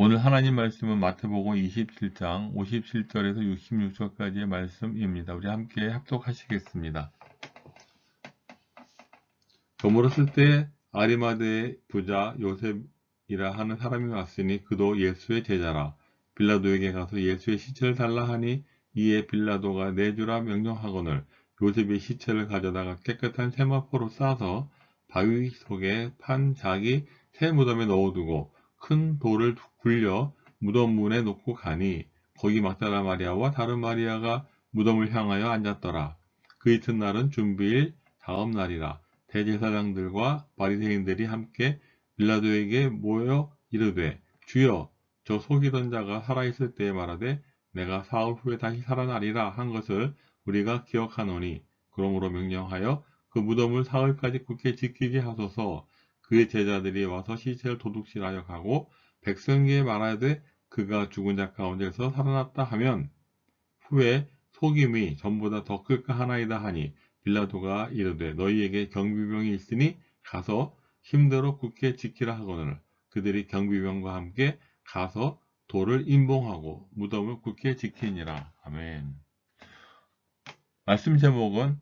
오늘 하나님 말씀은 마태복음 27장 57절에서 66절까지의 말씀입니다. 우리 함께 합독하시겠습니다. 저물었을 때 아리마드의 부자 요셉이라 하는 사람이 왔으니 그도 예수의 제자라. 빌라도에게 가서 예수의 시체를 달라 하니 이에 빌라도가 내주라 명령하거늘 요셉이 시체를 가져다가 깨끗한 세마포로 싸서 바위 속에 판 자기 새 무덤에 넣어두고 큰 돌을 굴려 무덤 문에 놓고 가니 거기 막달라 마리아와 다른 마리아가 무덤을 향하여 앉았더라. 그 이튿날은 준비일 다음 날이라 대제사장들과 바리새인들이 함께 빌라도에게 모여 이르되 주여 저 속이던 자가 살아있을 때에 말하되 내가 사흘 후에 다시 살아나리라 한 것을 우리가 기억하노니 그러므로 명령하여 그 무덤을 사흘까지 굳게 지키게 하소서 그의 제자들이 와서 시체를 도둑질하여 가고 백성에게 말하되 그가 죽은 자 가운데서 살아났다 하면 후에 속임이 전보다 더 클까 하나이다 하니 빌라도가 이르되 너희에게 경비병이 있으니 가서 힘대로 굳게 지키라 하거늘 그들이 경비병과 함께 가서 돌을 임봉하고 무덤을 굳게 지키니라. 아멘. 말씀 제목은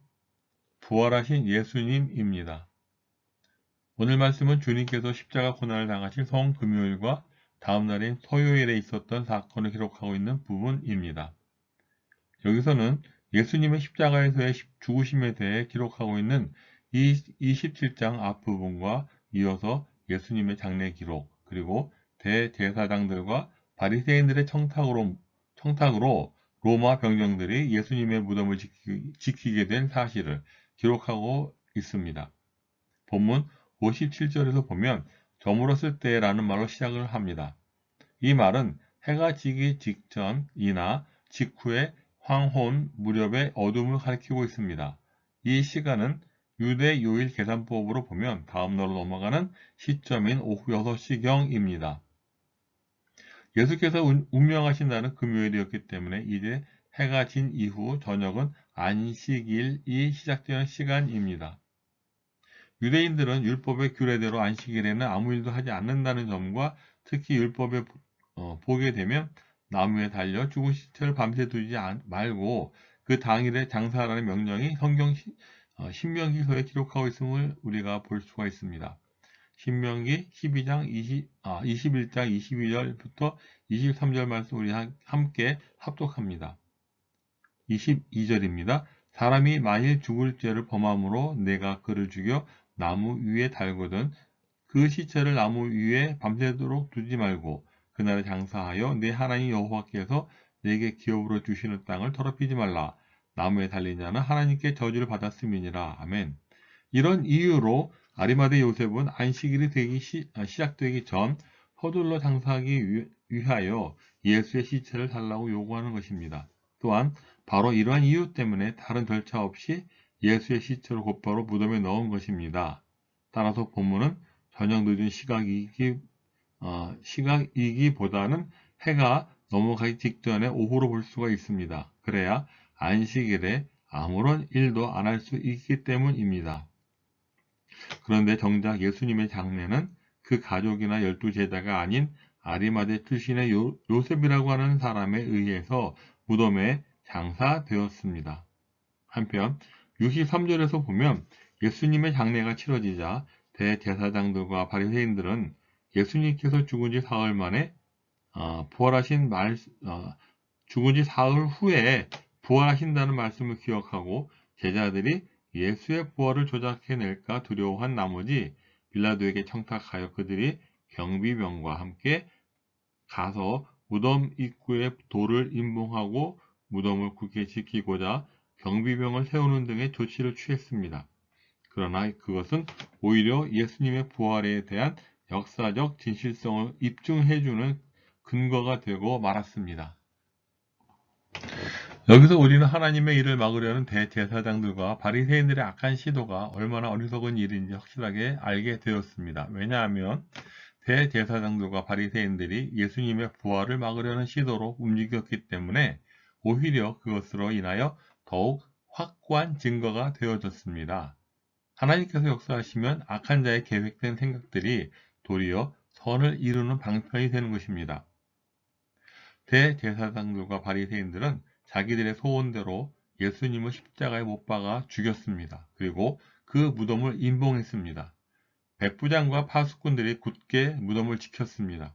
부활하신 예수님입니다. 오늘 말씀은 주님께서 십자가 고난을 당하신 성금요일과 다음 날인 토요일에 있었던 사건을 기록하고 있는 부분입니다. 여기서는 예수님의 십자가에서의 죽으심에 대해 기록하고 있는 이 27장 앞부분과 이어서 예수님의 장례 기록 그리고 대제사장들과 바리새인들의 청탁으로, 청탁으로 로마 병정들이 예수님의 무덤을 지키, 지키게 된 사실을 기록하고 있습니다. 본문 57절에서 보면 저물었을 때라는 말로 시작을 합니다. 이 말은 해가 지기 직전이나 직후에 황혼 무렵의 어둠을 가리키고 있습니다. 이 시간은 유대 요일 계산법으로 보면 다음날로 넘어가는 시점인 오후 6시경입니다. 예수께서 운명하신 다는 금요일이었기 때문에 이제 해가 진 이후 저녁은 안식일이 시작되는 시간입니다. 유대인들은 율법의 규례대로 안식일에는 아무 일도 하지 않는다는 점과 특히 율법에 어, 보게 되면 나무에 달려 죽은 시체를 밤새 두지 말고 그 당일에 장사하라는 명령이 성경 어, 신명기서에 기록하고 있음을 우리가 볼 수가 있습니다. 신명기 12장 20, 아, 21장 22절부터 23절 말씀 우리 함께 합독합니다. 22절입니다. 사람이 만일 죽을 죄를 범함으로 내가 그를 죽여 나무 위에 달거든 그 시체를 나무 위에 밤새도록 두지 말고 그날에 장사하여 내 하나님 여호와께서 내게 기업으로 주시는 땅을 더럽히지 말라. 나무에 달린 자는 하나님께 저주를 받았음이니라. 아멘. 이런 이유로 아리마대 요셉은 안식일이 되기 시, 아, 작되기 전 서둘러 장사하기 위하여 예수의 시체를 달라고 요구하는 것입니다. 또한 바로 이러한 이유 때문에 다른 절차 없이 예수의 시체를 곧바로 무덤에 넣은 것입니다. 따라서 본문은 저녁 늦은 시각이기, 어, 시각이기보다는 해가 넘어가기 직전에 오후로 볼 수가 있습니다. 그래야 안식일에 아무런 일도 안 할 수 있기 때문입니다. 그런데 정작 예수님의 장례는 그 가족이나 열두 제자가 아닌 아리마대 출신의 요, 요셉이라고 하는 사람에 의해서 무덤에 장사되었습니다. 한편 63절에서 보면 예수님의 장례가 치러지자 대제사장들과 바리새인들은 예수님께서 죽은 지 사흘 만에 어, 부활하신 말 어, 죽은 지 사흘 후에 부활하신다는 말씀을 기억하고 제자들이 예수의 부활을 조작해낼까 두려워한 나머지 빌라도에게 청탁하여 그들이 경비병과 함께 가서 무덤 입구에 돌을 임봉하고 무덤을 굳게 지키고자 경비병을 세우는 등의 조치를 취했습니다. 그러나 그것은 오히려 예수님의 부활에 대한 역사적 진실성을 입증해주는 근거가 되고 말았습니다. 여기서 우리는 하나님의 일을 막으려는 대제사장들과 바리새인들의 악한 시도가 얼마나 어리석은 일인지 확실하게 알게 되었습니다. 왜냐하면 대제사장들과 바리새인들이 예수님의 부활을 막으려는 시도로 움직였기 때문에 오히려 그것으로 인하여 더욱 확고한 증거가 되어졌습니다. 하나님께서 역사하시면 악한 자의 계획된 생각들이 도리어 선을 이루는 방편이 되는 것입니다. 대제사장들과 바리새인들은 자기들의 소원대로 예수님을 십자가에 못 박아 죽였습니다. 그리고 그 무덤을 임봉했습니다. 백부장과 파수꾼들이 굳게 무덤을 지켰습니다.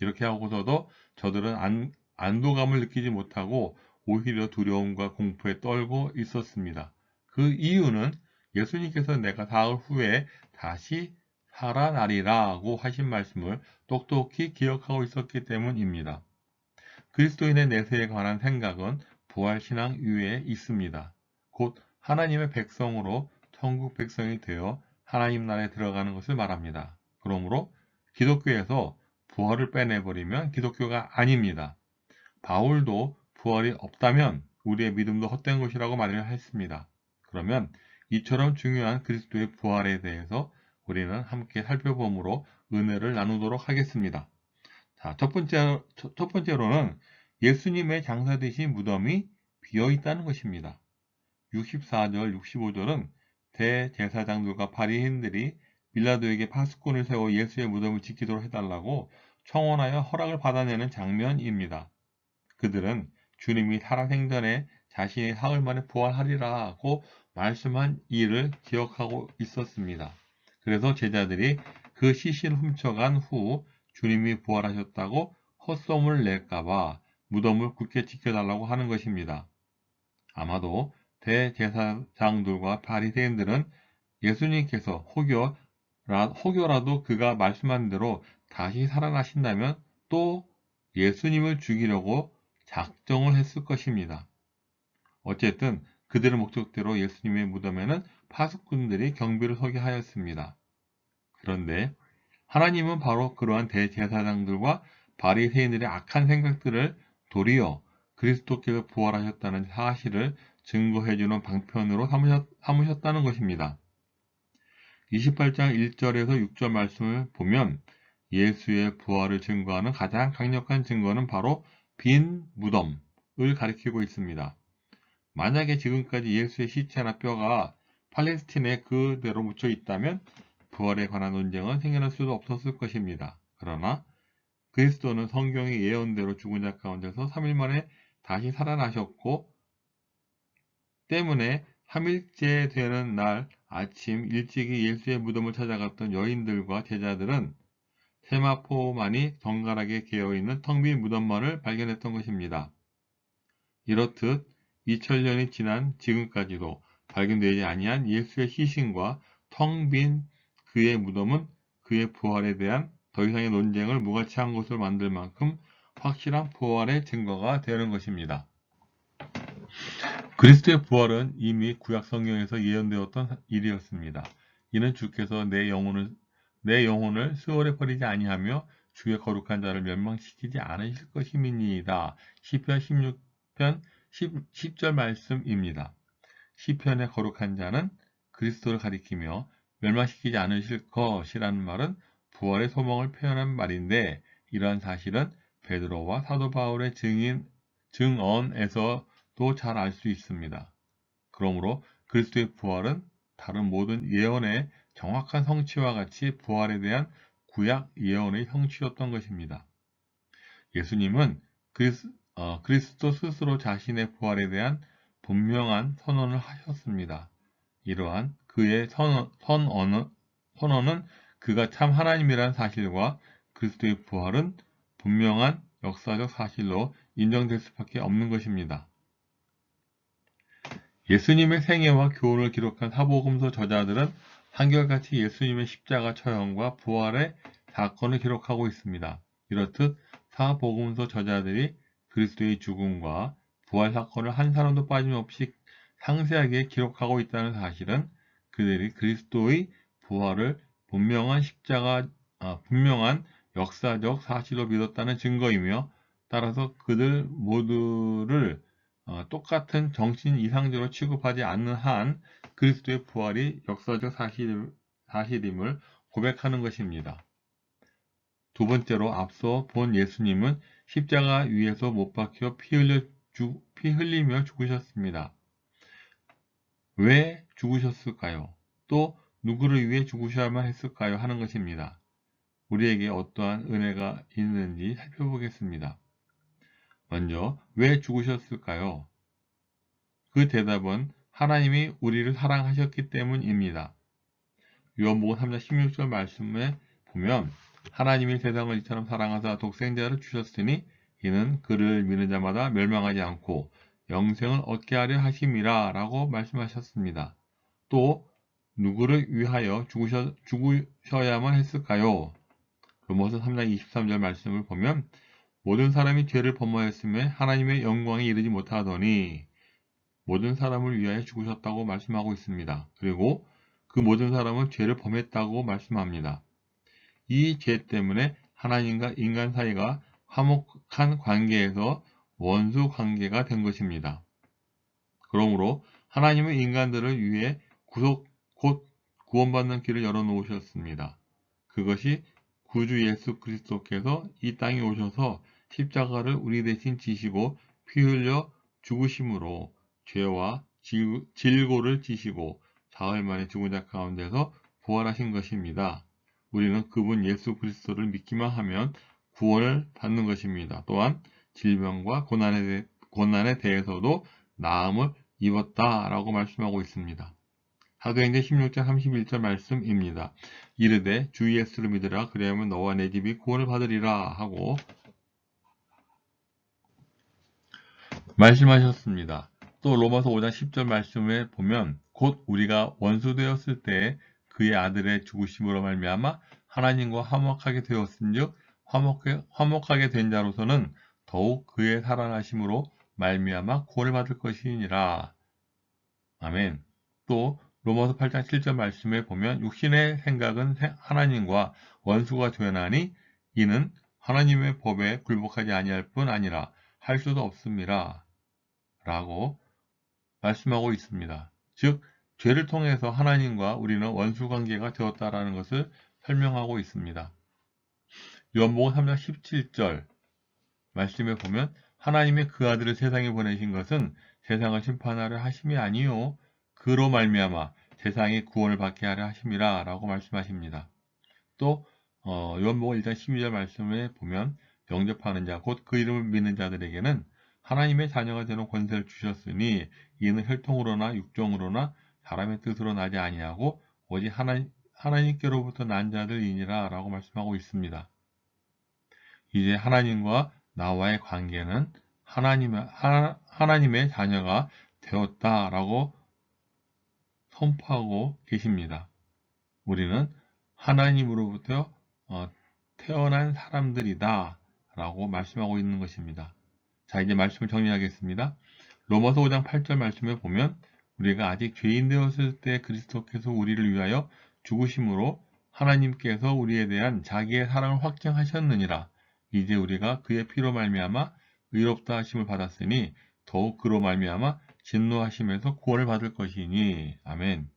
이렇게 하고서도 저들은 안, 안도감을 느끼지 못하고 오히려 두려움과 공포에 떨고 있었습니다. 그 이유는 예수님께서 내가 사흘 후에 다시 살아나리라고 하신 말씀을 똑똑히 기억하고 있었기 때문입니다. 그리스도인의 내세에 관한 생각은 부활신앙 위에 있습니다. 곧 하나님의 백성으로 천국 백성이 되어 하나님 나라에 들어가는 것을 말합니다. 그러므로 기독교에서 부활을 빼내버리면 기독교가 아닙니다. 바울도 부활이 없다면 우리의 믿음도 헛된 것이라고 말을 했습니다. 그러면 이처럼 중요한 그리스도의 부활에 대해서 우리는 함께 살펴보므로 은혜를 나누도록 하겠습니다. 자, 첫, 번째, 첫, 첫 번째로는 예수님의 장사되신 무덤이 비어 있다는 것입니다. 64절, 65절은 대제사장들과 바리새인들이 빌라도에게 파수꾼을 세워 예수의 무덤을 지키도록 해달라고 청원하여 허락을 받아내는 장면입니다. 그들은 주님이 살아생전에 자신의 사흘 만에 부활하리라 하고 말씀한 일을 기억하고 있었습니다. 그래서 제자들이 그 시신을 훔쳐간 후 주님이 부활하셨다고 헛소문을 낼까봐 무덤을 굳게 지켜달라고 하는 것입니다. 아마도 대제사장들과 바리새인들은 예수님께서 혹여, 혹여라도 그가 말씀한 대로 다시 살아나신다면 또 예수님을 죽이려고 작정을 했을 것입니다. 어쨌든 그들의 목적대로 예수님의 무덤에는 파수꾼들이 경비를 서게 하였습니다. 그런데 하나님은 바로 그러한 대제사장들과 바리새인들의 악한 생각들을 도리어 그리스도께서 부활하셨다는 사실을 증거해주는 방편으로 삼으셨, 다는 것입니다. 28장 1절에서 6절 말씀을 보면 예수의 부활을 증거하는 가장 강력한 증거는 바로 빈 무덤을 가리키고 있습니다. 만약에 지금까지 예수의 시체나 뼈가 팔레스틴에 그대로 묻혀 있다면 부활에 관한 논쟁은 생겨날 수도 없었을 것입니다. 그러나 그리스도는 성경의 예언대로 죽은 자 가운데서 3일 만에 다시 살아나셨고 때문에 3일째 되는 날 아침 일찍이 예수의 무덤을 찾아갔던 여인들과 제자들은 세마포만이 정갈하게 개어있는 텅 빈 무덤만을 발견했던 것입니다. 이렇듯 2000년이 지난 지금까지도 발견되지 아니한 예수의 시신과 텅 빈 그의 무덤은 그의 부활에 대한 더 이상의 논쟁을 무가치한 것을 만들 만큼 확실한 부활의 증거가 되는 것입니다. 그리스도의 부활은 이미 구약 성경에서 예언되었던 일이었습니다. 이는 주께서 내 영혼을 내 영혼을 수월에 버리지 아니하며 주의 거룩한 자를 멸망시키지 않으실 것임이니이다. 시편 16편 10, 절 말씀입니다. 시편의 거룩한 자는 그리스도를 가리키며 멸망시키지 않으실 것이라는 말은 부활의 소망을 표현한 말인데 이러한 사실은 베드로와 사도 바울의 증인, 증언에서도 잘 알 수 있습니다. 그러므로 그리스도의 부활은 다른 모든 예언의 정확한 성취와 같이 부활에 대한 구약 예언의 성취였던 것입니다. 예수님은 그리스, 어, 그리스도 스스로 자신의 부활에 대한 분명한 선언을 하셨습니다. 이러한 그의 선언, 선언은, 선언은 그가 참 하나님이라는 사실과 그리스도의 부활은 분명한 역사적 사실로 인정될 수밖에 없는 것입니다. 예수님의 생애와 교훈을 기록한 사복음서 저자들은 한결같이 예수님의 십자가 처형과 부활의 사건을 기록하고 있습니다. 이렇듯 사복음서 저자들이 그리스도의 죽음과 부활 사건을 한 사람도 빠짐없이 상세하게 기록하고 있다는 사실은 그들이 그리스도의 부활을 분명한 십자가, 아, 분명한 역사적 사실로 믿었다는 증거이며 따라서 그들 모두를 어, 똑같은 정신 이상적으로 취급하지 않는 한 그리스도의 부활이 역사적 사실, 사실임을 고백하는 것입니다. 두 번째로 앞서 본 예수님은 십자가 위에서 못 박혀 피, 흘려 주, 피 흘리며 죽으셨습니다. 왜 죽으셨을까요? 또 누구를 위해 죽으셔야만 했을까요? 하는 것입니다. 우리에게 어떠한 은혜가 있는지 살펴보겠습니다. 먼저 왜 죽으셨을까요? 그 대답은 하나님이 우리를 사랑하셨기 때문입니다. 요한복음 3장 16절 말씀에 보면 하나님이 세상을 이처럼 사랑하사 독생자를 주셨으니 이는 그를 믿는 자마다 멸망하지 않고 영생을 얻게 하려 하심이라 라고 말씀하셨습니다. 또 누구를 위하여 죽으셔, 죽으셔야만 했을까요? 로마서 3장 23절 말씀을 보면 모든 사람이 죄를 범하였음에 하나님의 영광에 이르지 못하더니 모든 사람을 위하여 죽으셨다고 말씀하고 있습니다. 그리고 그 모든 사람은 죄를 범했다고 말씀합니다. 이 죄 때문에 하나님과 인간 사이가 화목한 관계에서 원수 관계가 된 것입니다. 그러므로 하나님은 인간들을 위해 구속 곧 구원받는 길을 열어놓으셨습니다. 그것이 구주 예수 그리스도께서 이 땅에 오셔서 십자가를 우리 대신 지시고 피 흘려 죽으심으로 죄와 질고를 지시고 사흘 만에 죽은 자 가운데서 부활하신 것입니다. 우리는 그분 예수 그리스도를 믿기만 하면 구원을 받는 것입니다. 또한 질병과 고난에, 고난에 대해서도 나음을 입었다라고 말씀하고 있습니다. 사도행전 16장 31절 말씀입니다. 이르되 주 예수를 믿으라 그리하면 너와 내 집이 구원을 받으리라 하고 말씀하셨습니다. 또 로마서 5장 10절 말씀에 보면 곧 우리가 원수되었을 때 그의 아들의 죽으심으로 말미암아 하나님과 화목하게 되었은즉 화목해, 화목하게 된 자로서는 더욱 그의 사랑하심으로 말미암아 구원을 받을 것이니라. 아멘. 또 로마서 8장 7절 말씀에 보면 육신의 생각은 하나님과 원수가 되나니 이는 하나님의 법에 굴복하지 아니할 뿐 아니라 할 수도 없습니다. 라고 말씀하고 있습니다. 즉 죄를 통해서 하나님과 우리는 원수 관계가 되었다라는 것을 설명하고 있습니다. 요한복음 3장 17절 말씀에 보면 하나님의 그 아들을 세상에 보내신 것은 세상을 심판하려 하심이 아니요 그로 말미암아 세상의 구원을 받게 하려 하심이라 라고 말씀하십니다. 또 어, 요한복음 1장 12절 말씀에 보면 영접하는 자 곧 그 이름을 믿는 자들에게는 하나님의 자녀가 되는 권세를 주셨으니 이는 혈통으로나 육종으로나 사람의 뜻으로 나지 아니하고 오직 하나님, 하나님께로부터 난 자들이니라 라고 말씀하고 있습니다. 이제 하나님과 나와의 관계는 하나님, 하, 하나 님의 자녀가 되었다 라고 선포하고 계십니다. 우리는 하나님으로부터 어, 태어난 사람들이다 라고 말씀하고 있는 것입니다. 자 이제 말씀을 정리하겠습니다. 로마서 5장 8절 말씀에 보면 우리가 아직 죄인 되었을 때 그리스도께서 우리를 위하여 죽으심으로 하나님께서 우리에 대한 자기의 사랑을 확증하셨느니라. 이제 우리가 그의 피로 말미암아 의롭다 하심을 받았으니 더욱 그로 말미암아 진노하심에서 구원을 받을 것이니 아멘.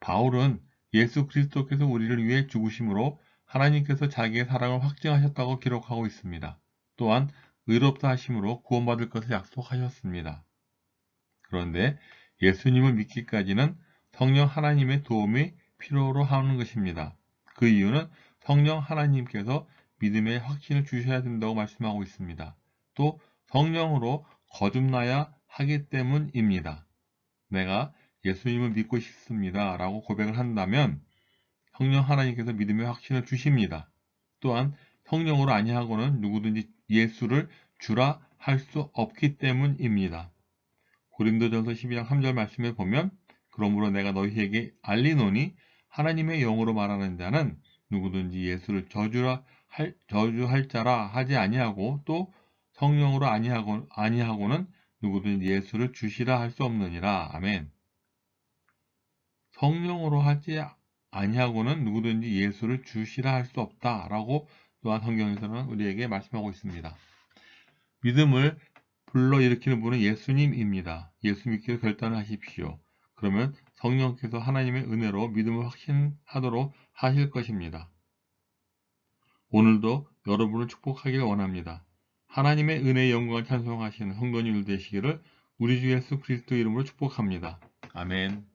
바울은 예수 그리스도께서 우리를 위해 죽으심으로 하나님께서 자기의 사랑을 확증하셨다고 기록하고 있습니다. 또한 의롭다 하심으로 구원받을 것을 약속하셨습니다. 그런데 예수님을 믿기까지는 성령 하나님의 도움이 필요로 하는 것입니다. 그 이유는 성령 하나님께서 믿음의 확신을 주셔야 된다고 말씀하고 있습니다. 또 성령으로 거듭나야 하기 때문입니다. 내가 예수님을 믿고 싶습니다. 라고 고백을 한다면 성령 하나님께서 믿음의 확신을 주십니다. 또한 성령으로 아니하고는 누구든지 예수를 주라 할 수 없기 때문입니다. 고린도전서 12장 3절 말씀에 보면 그러므로 내가 너희에게 알리노니 하나님의 영으로 말하는 자는 누구든지 예수를 저주라 할, 저주할 자라 하지 아니하고 또 성령으로 아니하고, 아니하고는 누구든지 예수를 주시라 할 수 없느니라. 아멘. 성령으로 하지 아니하고는 누구든지 예수를 주시라 할 수 없다라고 또한 성경에서는 우리에게 말씀하고 있습니다. 믿음을 불러일으키는 분은 예수님입니다. 예수 믿기를 결단하십시오. 그러면 성령께서 하나님의 은혜로 믿음을 확신하도록 하실 것입니다. 오늘도 여러분을 축복하기를 원합니다. 하나님의 은혜의 영광을 찬송하시는 성도님들 되시기를 우리 주 예수 그리스도 이름으로 축복합니다. 아멘